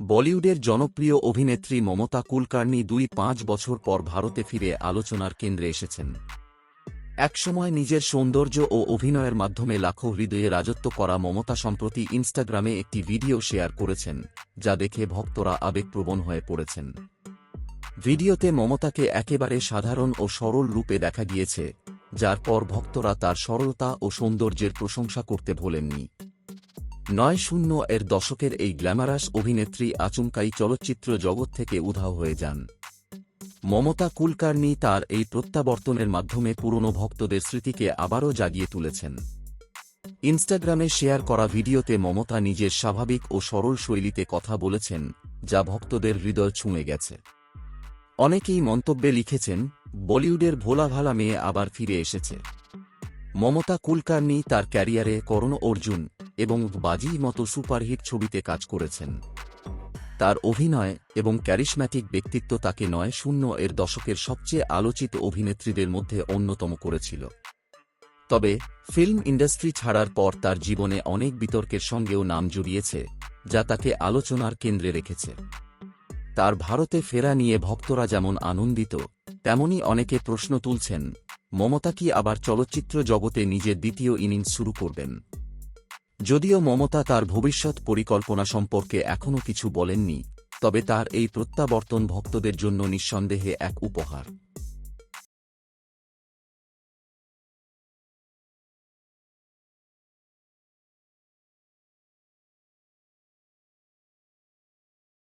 বলিউডের জনপ্রিয় অভিনেত্রী মমতা কুলকার্নি দুই পাঁচ বছর পর ভারতে ফিরে আলোচনার কেন্দ্রে এসেছেন। একসময় নিজের সৌন্দর্য ও অভিনয়ের মাধ্যমে লাখো হৃদয়ে রাজত্ব করা মমতা সম্প্রতি ইনস্টাগ্রামে একটি ভিডিও শেয়ার করেছেন, যা দেখে ভক্তরা আবেগপ্রবণ হয়ে পড়েছেন। ভিডিওতে মমতাকে একেবারে সাধারণ ও সরল রূপে দেখা গিয়েছে, যার পর ভক্তরা তার সরলতা ও সৌন্দর্যের প্রশংসা করতে ভোলেননি। নয় শূন্য এর দশকের এই গ্ল্যামারাস অভিনেত্রী আচমকাই চলচ্চিত্র জগৎ থেকে উধাও হয়ে যান। মমতা কুলকার্নি তার এই প্রত্যাবর্তনের মাধ্যমে পুরনো ভক্তদের স্মৃতিকে আবারও জাগিয়ে তুলেছেন। ইনস্টাগ্রামে শেয়ার করা ভিডিওতে মমতা নিজের স্বাভাবিক ও সরল শৈলীতে কথা বলেছেন, যা ভক্তদের হৃদয় ছুঁয়ে গেছে। অনেকেই মন্তব্যে লিখেছেন, বলিউডের ভোলাভালা মেয়ে আবার ফিরে এসেছে। মমতা কুলকার্নি তার ক্যারিয়ারে করণ অর্জুন এবং বাজি মতো সুপারহিট ছবিতে কাজ করেছেন। তার অভিনয় এবং ক্যারিশম্যাটিক ব্যক্তিত্ব তাকে নয় শূন্য এর দশকের সবচেয়ে আলোচিত অভিনেত্রীদের মধ্যে অন্যতম করেছিল। তবে, ফিল্ম ইন্ডাস্ট্রি ছাড়ার পর তার জীবনে অনেক বিতর্কের সঙ্গেও নাম জড়িয়েছে, যা তাকে আলোচনার কেন্দ্রে রেখেছে। তার ভারতে ফেরা নিয়ে ভক্তরা যেমন আনন্দিত, তেমনি অনেকে প্রশ্ন তুলছেন, মমতা কি আবার চলচ্চিত্র জগতে নিজের দ্বিতীয় ইনিংস শুরু করবেন? যদিও মমতা তার ভবিষ্যৎ পরিকল্পনা সম্পর্কে এখনও কিছু বলেননি, তবে তার এই প্রত্যাবর্তন ভক্তদের জন্য নিঃসন্দেহে এক উপহার।